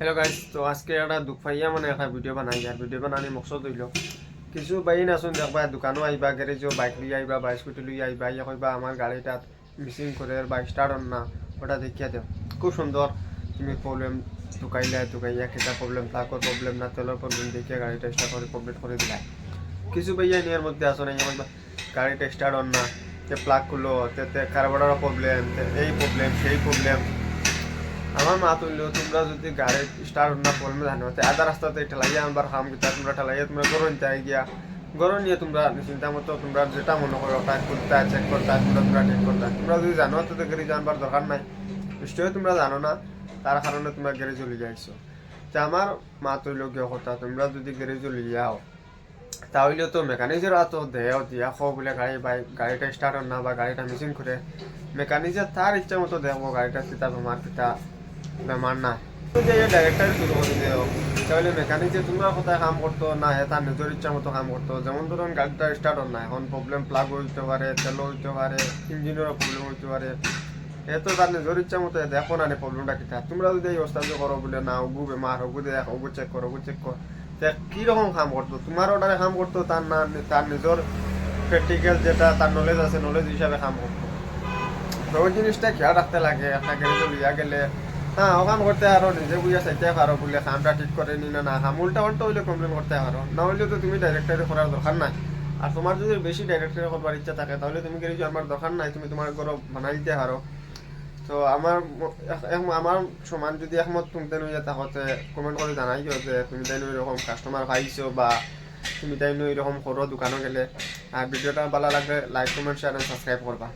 Hello guys তো আজকে একটা দুঃখ পাইয়া মানে একটা ভিডিও বানাই আর ভিডিও বানানি মকসদ হইল। কিছু বাইন আসুন দেখবা দোকানও আইবা গ্যারেজও বাইক লিয়ে আইবা বা স্কুটি লিয়ে আইবা, ইয়া কইবা আমার গাড়িটা মিসিং করে বা স্টার্ট না, ওটা দেখিয়া দেও খুব সুন্দর তুমি প্রবলেম ঢুকাইলে, ঢুকাইয়া কেটা প্রবলেম প্লাকর প্রবলেম না তেলের প্রবলেম দেখিয়া গাড়িটা স্টার্ট করে কমপ্লিট করে দিলাই কিছু বাইয়া নিয়ার মধ্যে আসো না, ইয়া গাড়িটা স্টার্ট না তে প্লাগ খুলো, তে কার্বোর্ডার প্রবলেম এই প্রবলেম সেই প্রবলেম আমার মা তুললো তোমরা যদি গাড়ি স্টার্ট না প্রবলেম জানো আধা রাস্তাতে ঠেলাইয়া আনবার খাম কিতা, তোমরা ঠেলাইয়া তোমরা গরম চাই গিয়া। গরম নিয়ে তোমরা চিন্তা মতো তোমরা যেটা মনে করো, ওটা করতে চেক করতে, তোমরা তোমরা ঠিক করতে। তোমরা যদি জানো তো গাড়ি জানবার দরকার নাই। নিশ্চয়ই তোমরা জানো না, তার কারণে তোমরা গাড়ি চলে যাইছো। তে আমার মা তুললো গিয়ে কথা, তোমরা যদি গাড়ি চলে যাও, তাহলে তো মেকানিজের তো দেহ দিয়া খো বলে গাড়ি বাইক গাড়িটা স্টার্ট না বা গাড়িটা মিসিং করে মেকানিজের তার ইচ্ছা মতো দেখব গাড়িটা কিতা বেমার কিতা বেমার না। যে ডাইরেক্টর মেকানিক যে তোমরা কোথায় কাম করতো, না হে তার নিজের ইচ্ছা মতো যেমন ধরুন, গাড়িটা স্টার্ট না, এখন প্রবলেম প্লাগ হইতে পারে তেল হইতে পারে ইঞ্জিনেরও প্রবলেম হইতে পারে এ তো তার নিজের ইচ্ছা মতো দেখো না প্রবলেমটা তোমরা যদি এই অবস্থা করো বলে, না ওগু বেমার ওগু দেখ ওগু চেক করো ওগু চেক কর কীরকম কাম করতো তোমার অর্ডারে কাম করতো তার না তার নিজের প্র্যাকটিক্যাল যেটা তার নলেজ আছে নলেজ হিসাবে কাম করতো তো ওই জিনিসটা খেয়াল রাখতে লাগে একটা গাড়ি লিয়া গেলে হ্যাঁ ও কাম করতে পারো নিজে বুঝে চাইতে পারো, বলে কামটা ঠিক করে নি না কাম। উল্টা উল্টা হইলে কমপ্লেন করতে পারো। না হইলে তো তুমি ডাইরেক্টরে করার দরকার নাই। আর তোমার যদি বেশি ডাইরেক্টরে করবার ইচ্ছা থাকে, তাহলে তুমি গাড়ি আমার দরকার নাই? তুমি তোমার ঘর বানাই দিতে পারো। তো আমার আমার সমান যদি একমত তুমি তেন হইয়া তাহলে কমেন্ট করে জানাইও যে তুমি তাই এরকম কাস্টমার পাইছো বা তুমি তাই এরকম করো দোকানে গেলে আর ভিডিওটা ভালো লাগলে লাইক কমেন্ট শেয়ার সাবস্ক্রাইব করবা